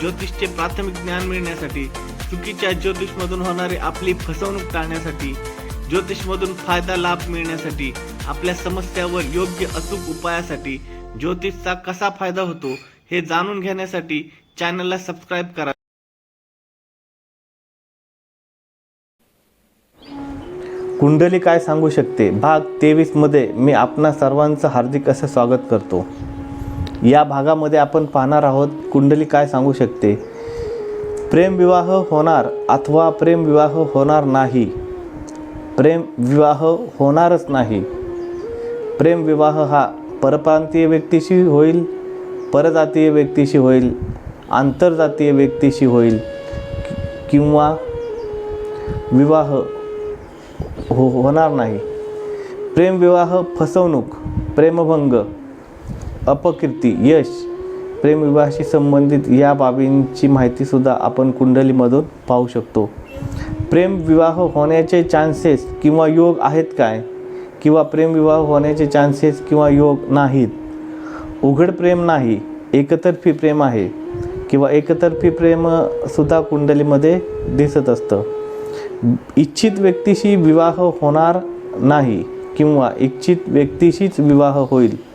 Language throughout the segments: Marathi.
ज्योतिषचे प्राथमिक ज्ञान मिळण्यासाठी चुकीच्या ज्योतिषमधून होणारी आपली फसवणूक टाळण्यासाठी ज्योतिषमधून फायदा लाभ मिळण्यासाठी आपल्या समस्यावर योग्य अचूक उपायासाठी ज्योतिषचा कसा फायदा होतो हे जाणून घेण्यासाठी चॅनलला सबस्क्राईब करा. कुंडली काय सांगू शकते? भाग तेवीसमध्ये मी आपणा सर्वांचं हार्दिक असं स्वागत करतो. या भागामध्ये आपण पाहणार आहोत कुंडली काय सांगू शकते? प्रेमविवाह होणार अथवा प्रेमविवाह होणार नाही? प्रेमविवाह होणारच नाही. प्रेमविवाह हा परप्रांतीय व्यक्तीशी होईल परजातीय व्यक्तीशी होईल आंतरजातीय व्यक्तीशी होईल किंवा विवाह हो होणार नाही. प्रेमविवाह फसवणूक प्रेमभंग अपकीर्ती यश प्रेमविवाहाशी संबंधित या बाबींची माहितीसुद्धा आपण कुंडलीमधून पाहू शकतो. प्रेमविवाह होण्याचे चान्सेस किंवा योग आहेत काय? किंवा प्रेमविवाह होण्याचे चान्सेस किंवा योग नाहीत? उघड प्रेम नाही एकतर्फी प्रेम आहे किंवा एकतर्फी प्रेमसुद्धा कुंडलीमध्ये दिसत असतं. इच्छित व्यक्तीशी विवाह होणार नाही किंवा इच्छित व्यक्तीशीच विवाह होईल.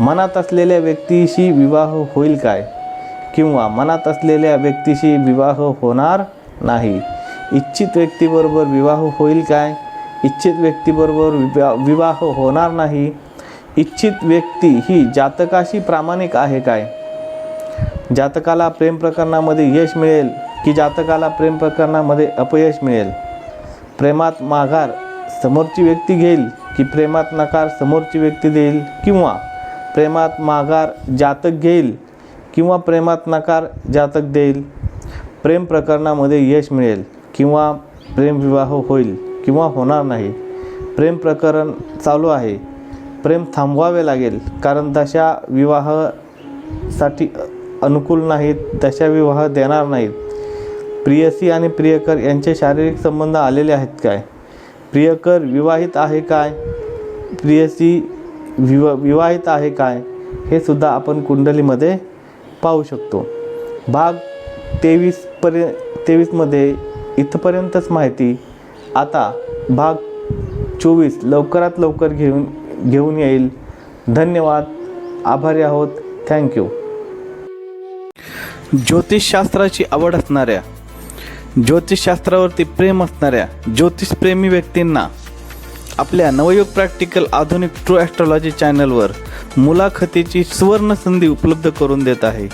मनात असलेल्या व्यक्तीशी विवाह होईल काय? किंवा मनात असलेल्या व्यक्तीशी विवाह होणार नाही. इच्छित व्यक्तीबरोबर विवाह होईल काय? इच्छित व्यक्तीबरोबर विवा विवाह होणार नाही. इच्छित व्यक्ती ही जातकाशी प्रामाणिक आहे काय? जातकाला प्रेम प्रकरणामध्ये यश मिळेल की जातकाला प्रेम प्रकरणामध्ये अपयश मिळेल? प्रेमात माघार समोरची व्यक्ती घेईल की प्रेमात नकार समोरची व्यक्ती देईल? किंवा प्रेमात माघार जातक घेईल किंवा प्रेमात नकार जातक देईल? प्रेम प्रकरणामध्ये यश मिळेल किंवा प्रेमविवाह होईल किंवा होणार नाही. प्रेम प्रकरण चालू आहे. प्रेम थांबवावे लागेल कारण दशा विवाहासाठी अनुकूल नाहीत दशा विवाह देणार नाहीत. प्रियसी आणि प्रियकर यांचे शारीरिक संबंध आलेले आहेत काय? प्रियकर विवाहित आहे काय? प्रियसी विवा विवाहित आहे काय हे सुद्धा आपण कुंडलीमध्ये पाहू शकतो. भाग तेवीसपर्य तेवीसमध्ये इथपर्यंतच माहिती. आता भाग चोवीस लवकरात लवकर घेऊन घेऊन येईल. धन्यवाद. आभारी आहोत. थँक्यू ज्योतिषशास्त्राची आवड असणाऱ्या ज्योतिषशास्त्रावरती प्रेम असणाऱ्या ज्योतिषप्रेमी व्यक्तींना आपल्या नवयुग प्रॅक्टिकल आधुनिक ट्रू ॲस्ट्रॉलॉजी चॅनलवर मुलाखतीची सुवर्ण संधी उपलब्ध करून देत आहे.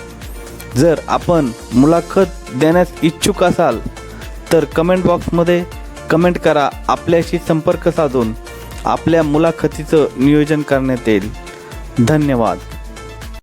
जर आपण मुलाखत देण्यास इच्छुक असाल तर कमेंट बॉक्समध्ये कमेंट करा आपल्याशी संपर्क साधून आपल्या मुलाखतीचं नियोजन करण्यात येईल. धन्यवाद.